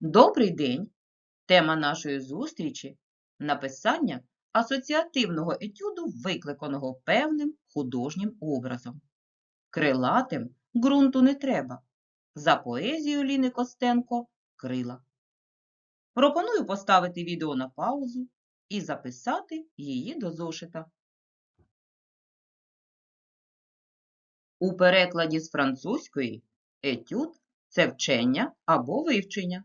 Добрий день! Тема нашої зустрічі написання асоціативного етюду, викликаного певним художнім образом. Крилатим ґрунту не треба. За поезією Ліни Костенко Крила. Пропоную поставити відео на паузу і записати її до зошита. У перекладі з французької етюд це вчення або вивчення.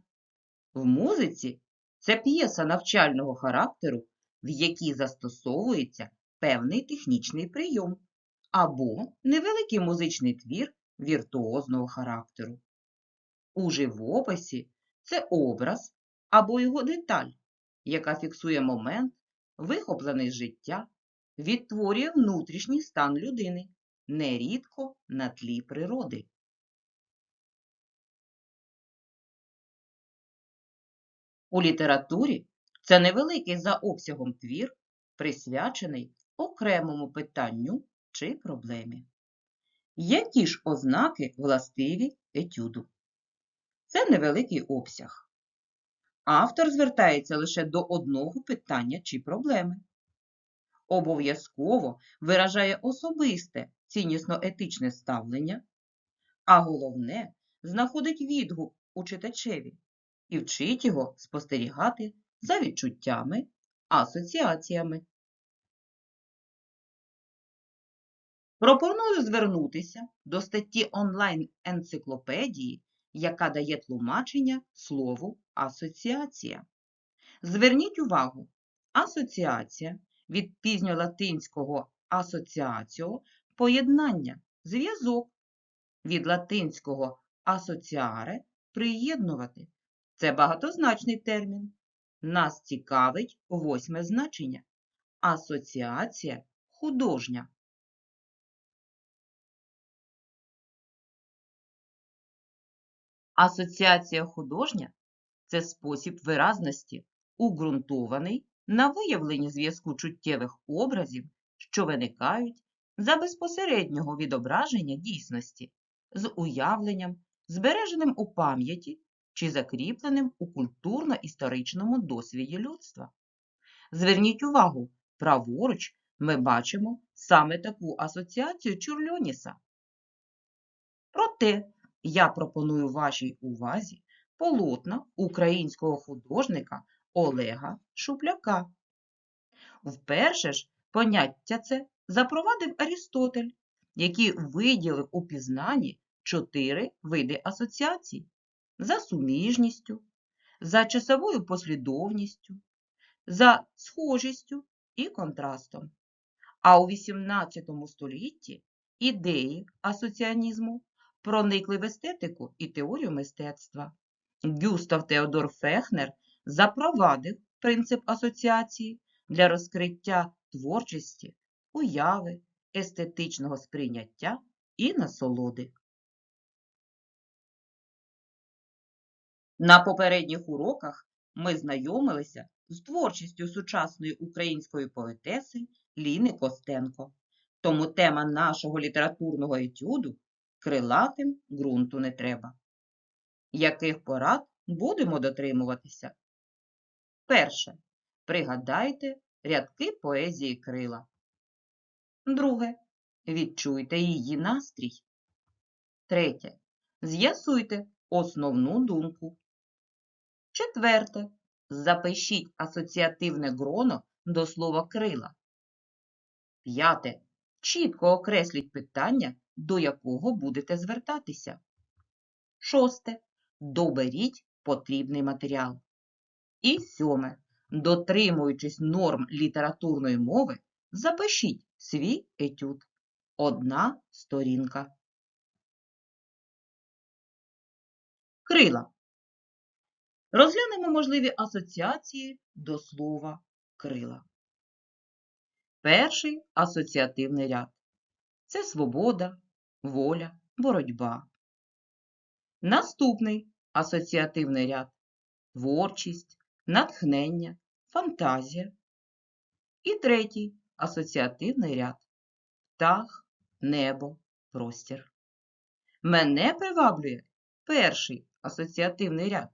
В музиці це п'єса навчального характеру, в якій застосовується певний технічний прийом або невеликий музичний твір віртуозного характеру. У живописі це образ або його деталь, яка фіксує момент, вихоплений з життя, відтворює внутрішній стан людини, нерідко на тлі природи. У літературі це невеликий за обсягом твір, присвячений окремому питанню чи проблемі. Які ж ознаки властиві етюду? Це невеликий обсяг. Автор звертається лише до одного питання чи проблеми. Обов'язково виражає особисте ціннісно-етичне ставлення, а головне знаходить відгук у читачеві і вчить його спостерігати за відчуттями, асоціаціями. Пропоную звернутися до статті онлайн-енциклопедії, яка дає тлумачення слову асоціація. Зверніть увагу, асоціація від пізньолатинського асоціаціо поєднання, зв'язок, від латинського асоціаре приєднувати. Це багатозначний термін. Нас цікавить восьме значення. Асоціація художня. Асоціація художня це спосіб виразності, уґрунтований на виявленні зв'язку чуттєвих образів, що виникають за безпосереднього відображення дійсності з уявленням, збереженим у пам'яті чи закріпленим у культурно-історичному досвіді людства. Зверніть увагу, праворуч ми бачимо саме таку асоціацію Чурльоніса. Проте я пропоную вашій увазі полотна українського художника Олега Шупляка. Вперше ж поняття це запровадив Арістотель, який виділив у пізнанні чотири види асоціацій за суміжністю, за часовою послідовністю, за схожістю і контрастом. А у XVIII столітті ідеї асоціанізму проникли в естетику і теорію мистецтва. Гюстав Теодор Фехнер запровадив принцип асоціації для розкриття творчості, уяви, естетичного сприйняття і насолоди. На попередніх уроках ми знайомилися з творчістю сучасної української поетеси Ліни Костенко. Тому тема нашого літературного етюду крилатим ґрунту не треба. Яких порад будемо дотримуватися? Перше. Пригадайте рядки поезії крила. Друге. Відчуйте її настрій. Третє. З'ясуйте основну думку. Четверте. Запишіть асоціативне гроно до слова крила. П'яте. Чітко окресліть питання, до якого будете звертатися. Шосте. Доберіть потрібний матеріал. І сьоме. Дотримуючись норм літературної мови, запишіть свій етюд. Одна сторінка. Крила. Розглянемо можливі асоціації до слова крила. Перший асоціативний ряд це свобода, воля, боротьба. Наступний асоціативний ряд творчість, натхнення, фантазія. І третій асоціативний ряд птах, небо, простір. Мене приваблює перший асоціативний ряд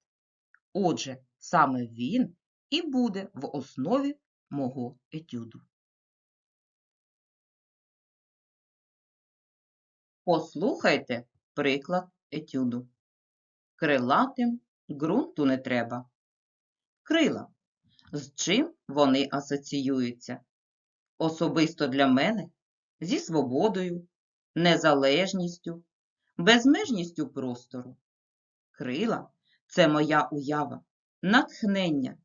Отже, саме він і буде в основі мого етюду. Послухайте приклад етюду. Крилатим ґрунту не треба. Крила. З чим вони асоціюються? Особисто для мене зі свободою, незалежністю, безмежністю простору. Крила це моя уява, натхнення,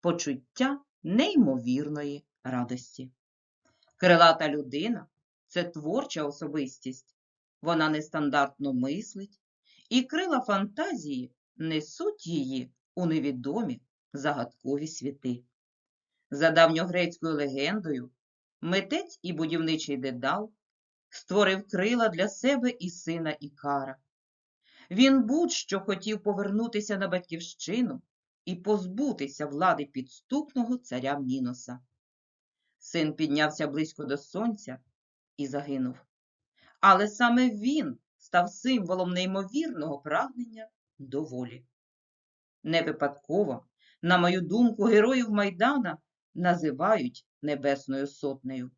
почуття неймовірної радості. Крилата людина це творча особистість, вона нестандартно мислить, і крила фантазії несуть її у невідомі загадкові світи. За давньогрецькою легендою, митець і будівничий дедал створив крила для себе і сина Ікара. Він будь-що хотів повернутися на батьківщину і позбутися влади підступного царя Міноса. Син піднявся близько до сонця і загинув. Але саме він став символом неймовірного прагнення до волі. Не випадково, на мою думку, героїв Майдана називають Небесною Сотнею.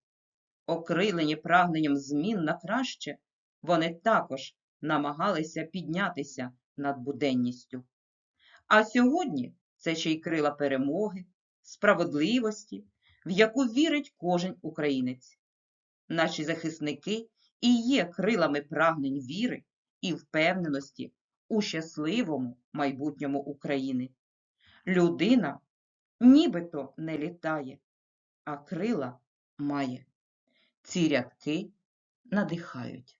Окрилені прагненням змін на краще, вони також намагалися піднятися над буденністю. А сьогодні це ще й крила перемоги, справедливості, в яку вірить кожен українець. Наші захисники і є крилами прагнень віри і впевненості у щасливому майбутньому України. Людина нібито не літає, а крила має. Ці рядки надихають.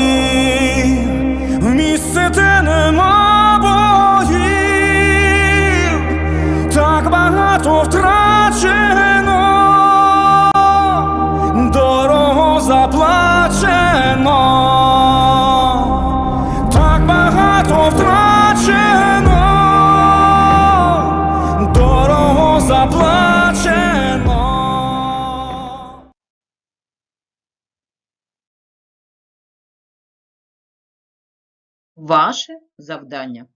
в місце, де нема боїв, так багато втрачено, дорого заплачено, втрачено, дорого заплачено. Ваше завдання,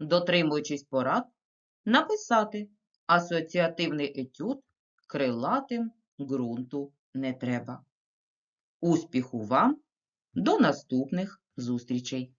дотримуючись порад, написати асоціативний етюд крилатим ґрунту не треба. Успіху вам! До наступних зустрічей!